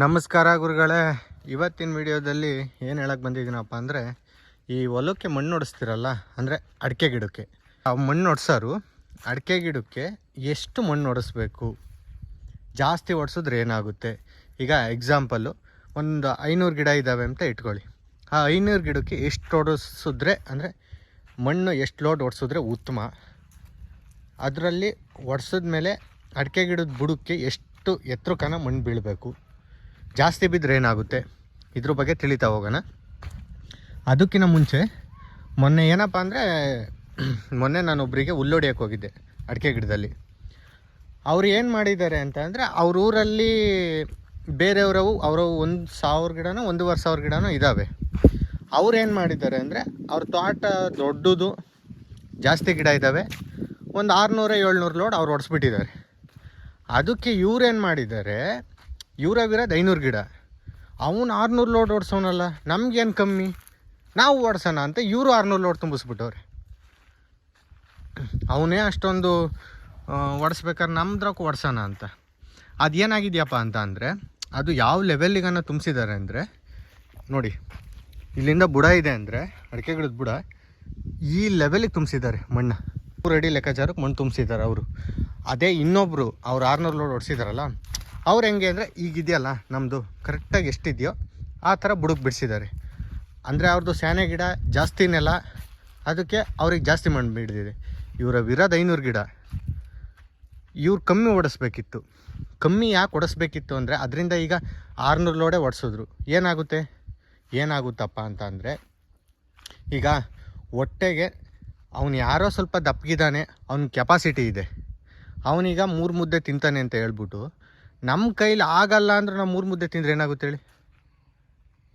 ನಮಸ್ಕಾರ ಗುರುಗಳೇ. ಇವತ್ತಿನ ವಿಡಿಯೋದಲ್ಲಿ ಏನು ಹೇಳಕ್ಕೆ ಬಂದಿದ್ದೀನಪ್ಪ ಅಂದರೆ, ಈ ಹೊಲಕ್ಕೆ ಮಣ್ಣು ಹೊಡಿಸ್ತಿರಲ್ಲ ಅಂದರೆ ಅಡಿಕೆ ಗಿಡಕ್ಕೆ. ಆ ಮಣ್ಣು ಹೊಡ್ಸೋರು ಅಡಿಕೆ ಗಿಡಕ್ಕೆ ಎಷ್ಟು ಮಣ್ಣು ಹೊಡಿಸ್ಬೇಕು ಜಾಸ್ತಿ ಹೊಡ್ಸಿದ್ರೆ ಏನಾಗುತ್ತೆ? ಈಗ ಎಕ್ಸಾಂಪಲ್ಲು ಒಂದು ಐನೂರು ಗಿಡ ಇದ್ದಾವೆ ಅಂತ ಇಟ್ಕೊಳ್ಳಿ. ಆ ಐನೂರು ಗಿಡಕ್ಕೆ ಎಷ್ಟು ಹೊಡಿಸಿದ್ರೆ ಅಂದರೆ ಮಣ್ಣು ಎಷ್ಟು ಲೋಡ್ ಹೊಡ್ಸಿದ್ರೆ ಉತ್ತಮ? ಅದರಲ್ಲಿ ಒಡ್ಸಿದ್ಮೇಲೆ ಅಡಿಕೆ ಗಿಡದ ಬುಡಕ್ಕೆ ಎಷ್ಟು ಎತ್ತರಕನ ಮಣ್ಣು ಬೀಳಬೇಕು? ಜಾಸ್ತಿ ಬಿದ್ದರೆ ಏನಾಗುತ್ತೆ? ಇದ್ರ ಬಗ್ಗೆ ತಿಳಿತಾ ಹೋಗೋಣ. ಅದಕ್ಕಿಂತ ಮುಂಚೆ, ಮೊನ್ನೆ ಏನಪ್ಪ ಅಂದರೆ, ಮೊನ್ನೆ ನಾನು ಒಬ್ಬರಿಗೆ ಹುಲ್ಲೊಡಿಯೋಕೆ ಹೋಗಿದ್ದೆ, ಅಡಿಕೆ ಗಿಡದಲ್ಲಿ. ಅವ್ರು ಏನು ಮಾಡಿದ್ದಾರೆ ಅಂತ ಅಂದರೆ, ಅವ್ರ ಊರಲ್ಲಿ ಬೇರೆಯವರವು ಅವರು ಒಂದು ಸಾವಿರ ಗಿಡನೋ, ಒಂದೂವರೆ ಸಾವಿರ ಗಿಡನೋ ಇದ್ದಾವೆ ಅವ್ರು ಏನು ಮಾಡಿದ್ದಾರೆ ಅಂದರೆ, ಅವ್ರ ತೋಟ ದೊಡ್ಡದು, ಜಾಸ್ತಿ ಗಿಡ ಇದ್ದಾವೆ ಒಂದು ಆರುನೂರ, ಏಳ್ನೂರು ಲೋಡ್ ಅವ್ರು ಹೊಡೆಸ್ಬಿಟ್ಟಿದ್ದಾರೆ ಅದಕ್ಕೆ ಇವ್ರೇನು ಮಾಡಿದ್ದಾರೆ ಇವ್ರಾಗಿರೋದು ಐನೂರು ಗಿಡ. ಅವನು ಆರುನೂರು ಲೋಡ್ ಓಡಿಸೋನಲ್ಲ, ನಮ್ಗೇನು ಕಮ್ಮಿ? ನಾವು ಓಡಿಸೋಣ ಅಂತ ಇವರು ಆರುನೂರು ಲೋಡ್ ತುಂಬಿಸ್ಬಿಟ್ಟವ್ರೆ. ಅವನೇ ಅಷ್ಟೊಂದು ಓಡಿಸ್ಬೇಕಾದ್ರೆ ನಮ್ದ್ರಕ್ಕೆ ಓಡಿಸೋಣ ಅಂತ. ಅದೇನಾಗಿದೆಯಪ್ಪ ಅಂತ ಅಂದರೆ, ಅದು ಯಾವ ಲೆವೆಲ್ಲಿಗನ್ನು ತುಂಬಿಸಿದ್ದಾರೆ ಅಂದರೆ, ನೋಡಿ, ಇಲ್ಲಿಂದ ಬುಡ ಇದೆ ಅಂದರೆ ಅಡಿಕೆ ಗಿಡದ ಬುಡ, ಈ ಲೆವೆಲಿಗೆ ತುಂಬಿಸಿದ್ದಾರೆ ಮಣ್ಣು. ಮೂರು ಅಡಿ ಲೆಕ್ಕಾಚಾರಕ್ಕೆ ಮಣ್ಣು ತುಂಬಿಸಿದ್ದಾರೆ ಅವರು. ಅದೇ ಇನ್ನೊಬ್ಬರು ಅವ್ರು ಆರ್ನೂರು ಲೋಡ್ ಹೊಡ್ಸಿದಾರಲ್ಲ ಅವ್ರು ಹೆಂಗೆ ಅಂದರೆ ಈಗಿದೆಯಲ್ಲ ನಮ್ಮದು ಕರೆಕ್ಟಾಗಿ ಎಷ್ಟಿದೆಯೋ ಆ ಥರ ಬುಡಕ್ಕೆ ಬಿಡಿಸಿದ್ದಾರೆ. ಅಂದರೆ ಅವ್ರದ್ದು ಸ್ಯಾನೆ ಗಿಡ ಜಾಸ್ತಿ ನೆಲ, ಅದಕ್ಕೆ ಅವ್ರಿಗೆ ಜಾಸ್ತಿ ಮಣ್ಣು ಇವರ ವಿರೋಧ ಐನೂರು ಗಿಡ. ಇವ್ರು ಕಮ್ಮಿ ಓಡಿಸ್ಬೇಕಿತ್ತು. ಕಮ್ಮಿ ಯಾಕೆ ಓಡಿಸ್ಬೇಕಿತ್ತು ಅಂದರೆ ಅದರಿಂದ ಈಗ ಆರುನೂರು ಲೋಡೆ ಓಡಿಸಿದ್ರು. ಏನಾಗುತ್ತೆ? ಏನಾಗುತ್ತಪ್ಪ ಅಂತ ಅಂದರೆ, ಈಗ ಹೊಟ್ಟೆಗೆ ಅವನು ಯಾರೋ ಸ್ವಲ್ಪ ದಪ್ಪಗಿದ್ದಾನೆ ಅವ್ನ ಕೆಪಾಸಿಟಿ ಇದೆ. ಅವನೀಗ ಮೂರು ಮುದ್ದೆ ತಿಂತಾನೆ ಅಂತ ಹೇಳ್ಬಿಟ್ಟು ನಮ್ಮ ಕೈಲಿ ಆಗಲ್ಲ ಅಂದ್ರೆ ನಾವು ಮೂರು ಮುದ್ದೆ ತಿಂದರೆ ಏನಾಗುತ್ತೆ ಹೇಳಿ?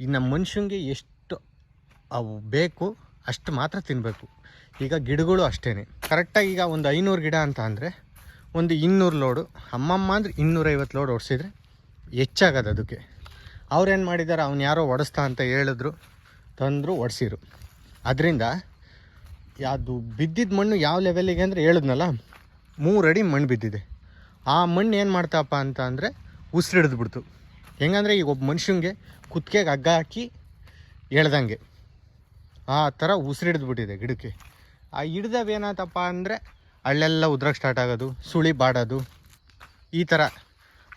ಈ ನಮ್ಮ ಮನುಷ್ಯಂಗೆ ಎಷ್ಟು ಅವು ಬೇಕು, ಅಷ್ಟು ಮಾತ್ರ ತಿನ್ನಬೇಕು ಈಗ ಗಿಡಗಳು ಅಷ್ಟೇ ಕರೆಕ್ಟಾಗಿ ಈಗ ಒಂದು ಐನೂರು ಗಿಡ ಅಂತ ಅಂದರೆ ಒಂದು ಇನ್ನೂರು ಲೋಡು. ಅಮ್ಮಮ್ಮ ಅಂದರೆ ಇನ್ನೂರೈವತ್ತು ಲೋಡ್ ಓಡಿಸಿದ್ರೆ ಹೆಚ್ಚಾಗದು ಅದಕ್ಕೆ. ಅವ್ರೇನು ಮಾಡಿದ್ದಾರೆ ಅವ್ನು ಯಾರೋ ಒಡಿಸ್ತಾ ಅಂತ ಹೇಳಿದ್ರು, ತಂದರು, ಒಡಿಸಿರು. ಅದರಿಂದ ಅದು ಬಿದ್ದಿದ್ದ ಮಣ್ಣು ಯಾವ ಲೆವೆಲಿಗೆ ಅಂದರೆ ಹೇಳಿದ್ನಲ್ಲ ಮೂರು ಅಡಿ ಮಣ್ಣು ಬಿದ್ದಿದೆ. ಆ ಮಣ್ಣು ಏನು ಮಾಡ್ತಪ್ಪ ಅಂತ ಅಂದರೆ ಉಸಿರಿಡ್ದು ಬಿಡ್ತು ಹೆಂಗಂದ್ರೆ ಈಗ ಒಬ್ಬ ಮನುಷ್ಯಂಗೆ ಕುತ್ತಿಗೆಗೆ ಹಗ್ಗ ಹಾಕಿ ಎಳ್ದಂಗೆ. ಆ ಥರ ಉಸಿರಿಡ್ದು ಬಿಟ್ಟಿದೆ ಗಿಡಕ್ಕೆ. ಆ ಹಿಡ್ದಾಗ ಅಂದರೆ ಅಳ್ಳೆಲ್ಲ ಉದ್ರಕ್ಕೆ ಸ್ಟಾರ್ಟ್ ಆಗೋದು, ಸುಳಿ ಬಾಡೋದು. ಈ ಥರ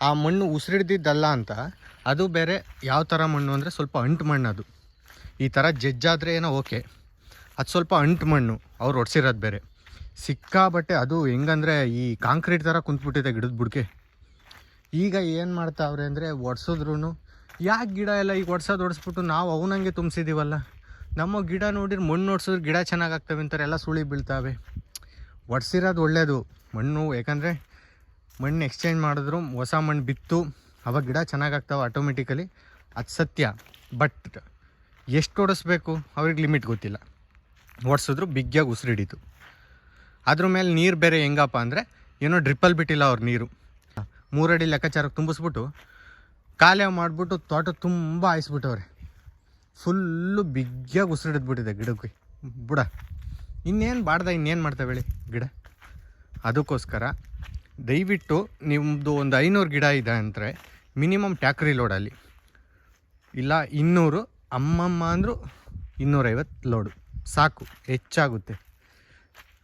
ಆ ಮಣ್ಣು ಉಸಿರಿಡ್ದಿದ್ದಲ್ಲ ಅಂತ ಅದು ಬೇರೆ ಯಾವ ಥರ ಮಣ್ಣು ಅಂದರೆ ಸ್ವಲ್ಪ ಅಂಟು ಮಣ್ಣು ಅದು. ಈ ಥರ ಜಜ್ಜಾದರೆ ಏನೋ ಓಕೆ. ಅದು ಸ್ವಲ್ಪ ಅಂಟು ಮಣ್ಣು, ಅವ್ರು ಒಡ್ಸಿರೋದು ಬೇರೆ. ಸಿಕ್ಕಾಬಟ್ಟೆ ಅದು ಹೆಂಗಂದರೆ ಈ ಕಾಂಕ್ರೀಟ್ ಥರ ಕುಂತ್ಬಿಟ್ಟಿದೆ ಗಿಡದ ಬುಡಕೆ. ಈಗ ಏನು ಮಾಡ್ತಾವ್ರೆ ಅಂದರೆ ಒಡ್ಸಿದ್ರು ಯಾಕೆ ಗಿಡ ಎಲ್ಲ ಈಗ ಒಡ್ಸೋದು ಒಡಿಸ್ಬಿಟ್ಟು ನಾವು ಅವನಂಗೆ ತುಂಬಿಸಿದ್ದೀವಲ್ಲ ನಮ್ಮ ಗಿಡ ನೋಡಿರಿ ಮಣ್ಣು ಒಡ್ಸಿದ್ರೆ ಗಿಡ ಚೆನ್ನಾಗಿ ಆಗ್ತವೆ ಅಂತಾರೆ, ಎಲ್ಲ ಸುಳಿ ಬೀಳ್ತಾವೆ. ಒಡ್ಸಿರೋದು ಒಳ್ಳೆಯದು ಮಣ್ಣು, ಯಾಕಂದರೆ ಮಣ್ಣು ಎಕ್ಸ್ಚೇಂಜ್ ಮಾಡಿದ್ರು ಹೊಸ ಮಣ್ಣು ಬಿತ್ತು, ಅವಾಗ ಗಿಡ ಚೆನ್ನಾಗಾಗ್ತಾವೆ ಆಟೋಮೆಟಿಕಲಿ ಅದು ಸತ್ಯ. ಬಟ್ ಎಷ್ಟು ಓಡಿಸ್ಬೇಕು ಅವ್ರಿಗೆ ಲಿಮಿಟ್ ಗೊತ್ತಿಲ್ಲ. ಓಡಿಸಿದ್ರು ಬಿಗ್ಗಿಯಾಗಿ ಉಸಿರಿಡೀತು. ಅದ್ರ ಮೇಲೆ ನೀರು ಬೇರೆ ಹೆಂಗಪ್ಪ ಅಂದರೆ ಏನೋ ಡ್ರಿಪ್ಪಲ್ಲಿ ಬಿಟ್ಟಿಲ್ಲ ಅವ್ರ ನೀರು. ಮೂರಡಿ ಲೆಕ್ಕಾಚಾರಕ್ಕೆ ತುಂಬಿಸ್ಬಿಟ್ಟು ಕಾಲೇ ಮಾಡಿಬಿಟ್ಟು ತೋಟ ತುಂಬ ಹಾಯಿಸ್ಬಿಟ್ಟವ್ರೆ ಫುಲ್ಲು ಬಿಗ್ಗಿಯಾಗಿ ಉಸಿರಿಡಿದ್ಬಿಟ್ಟಿದೆ ಗಿಡಕ್ಕೆ. ಬುಡ. ಇನ್ನೇನು ಬಾಡ್ದ, ಇನ್ನೇನು ಮಾಡ್ತಾವೆ ಹೇಳಿ ಗಿಡ? ಅದಕ್ಕೋಸ್ಕರ ದಯವಿಟ್ಟು ನಿಮ್ಮದು ಒಂದು ಐನೂರು ಗಿಡ ಇದೆ ಅಂದರೆ, ಮಿನಿಮಮ್ ಟ್ಯಾಕ್ರಿ ಲೋಡಲ್ಲಿ ಇಲ್ಲ, ಇನ್ನೂರು, ಅಮ್ಮಮ್ಮ ಅಂದರು ಇನ್ನೂರೈವತ್ತು ಲೋಡು. ಸಾಕು, ಹೆಚ್ಚಾಗುತ್ತೆ.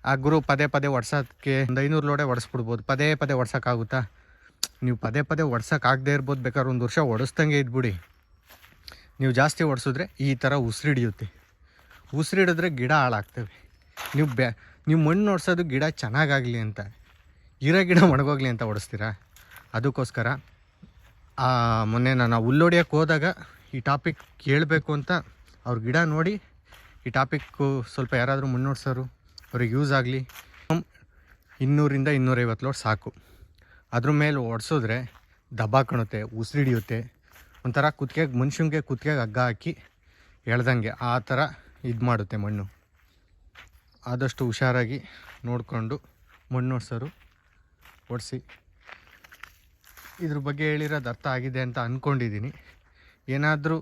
ಆ ಗುರು ಪದೇ ಪದೇ ಒಡ್ಸೋಕ್ಕೆ ಒಂದು ಐನೂರು ಲೋಡೆ ಒಡಿಸ್ಬಿಡ್ಬೋದು. ಪದೇ ಪದೇ ಒಡ್ಸೋಕ್ಕಾಗುತ್ತಾ? ನೀವು ಪದೇ ಪದೇ ಒಡ್ಸೋಕ್ಕಾಗದೇ ಇರ್ಬೋದು. ಬೇಕಾದ್ರೆ ಒಂದು ವರ್ಷ ಒಡಿಸ್ದಂಗೆ ಇದ್ಬಿಡಿ. ನೀವು ಜಾಸ್ತಿ ಒಡಿಸಿದ್ರೆ ಈ ಥರ ಉಸಿರಿಡಿಯುತ್ತೆ ಉಸಿರಿಡಿದ್ರೆ ಗಿಡ ಹಾಳಾಗ್ತವೆ. ನೀವು ಬ್ಯಾ, ನೀವು ಮಣ್ಣು ಒಡ್ಸೋದು ಗಿಡ ಚೆನ್ನಾಗಾಗಲಿ ಅಂತ, ಇರೋ ಗಿಡ ಒಣಗೋಗ್ಲಿ ಅಂತ ಒಡಿಸ್ತೀರಾ? ಅದಕ್ಕೋಸ್ಕರ ಮೊನ್ನೆ ನಾನು ಹುಲ್ಲೊಡಿಯೋಕ್ಕೆ ಹೋದಾಗ ಈ ಟಾಪಿಕ್ ಕೇಳಬೇಕು ಅಂತ ಅವ್ರ ಗಿಡ ನೋಡಿ, ಈ ಟಾಪಿಕ್ಕು ಸ್ವಲ್ಪ ಯಾರಾದರೂ ಮುನ್ನೋಡ್ಸೋರು? ಅವ್ರಿಗೆ ಯೂಸ್ ಆಗಲಿ. ಇನ್ನೂರಿಂದ ಇನ್ನೂರೈವತ್ತು ಲೋಡ್ ಸಾಕು. ಅದ್ರ ಮೇಲೆ ಓಡಿಸಿದ್ರೆ ದಬಾಕಣುತ್ತೆ ಉಸಿರಿಡಿಯುತ್ತೆ ಒಂಥರ ಕುತ್ತಿಗೆಗೆ ಮನುಷ್ಯಂಗೆ ಕುತ್ತಿಗೆಗೆ ಹಗ್ಗ ಹಾಕಿ ಎಳ್ದಂಗೆ ಆ ಥರ ಇದು ಮಾಡುತ್ತೆ ಮಣ್ಣು. ಆದಷ್ಟು ಹುಷಾರಾಗಿ ನೋಡಿಕೊಂಡು ಮಣ್ಣು ಒಡ್ಸೋರು ಒಡಿಸಿ. ಇದ್ರ ಬಗ್ಗೆ ಹೇಳಿರೋದು ಅರ್ಥ ಆಗಿದೆ ಅಂತ ಅಂದ್ಕೊಂಡಿದ್ದೀನಿ ಏನಾದರೂ,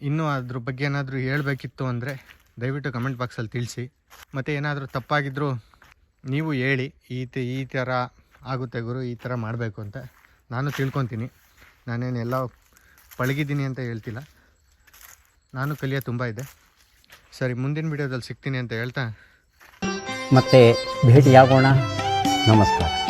ಇನ್ನೂ ಅದ್ರ ಬಗ್ಗೆ ಏನಾದರೂ ಹೇಳಬೇಕಿತ್ತು ಅಂದರೆ ದಯವಿಟ್ಟು ಕಮೆಂಟ್ ಬಾಕ್ಸಲ್ಲಿ ತಿಳಿಸಿ. ಮತ್ತು ಏನಾದರೂ ತಪ್ಪಾಗಿದ್ದರೂ ನೀವು ಹೇಳಿ, ಈ ಈ ಥರ ಆಗುತ್ತೆ ಗುರು, ಈ ಥರ ಮಾಡಬೇಕು ಅಂತ ನಾನು ತಿಳ್ಕೊತೀನಿ. ನಾನೇನು ಎಲ್ಲ ಪಳಗಿದ್ದೀನಿ ಅಂತ ಹೇಳ್ತಿಲ್ಲ. ನಾನು ಕಲಿಯೋ ತುಂಬ ಇದೆ. ಸರಿ, ಮುಂದಿನ ವಿಡಿಯೋದಲ್ಲಿ ಸಿಗ್ತೀನಿ ಅಂತ ಹೇಳ್ತಾ. ಮತ್ತೆ ಭೇಟಿಯಾಗೋಣ. ನಮಸ್ಕಾರ.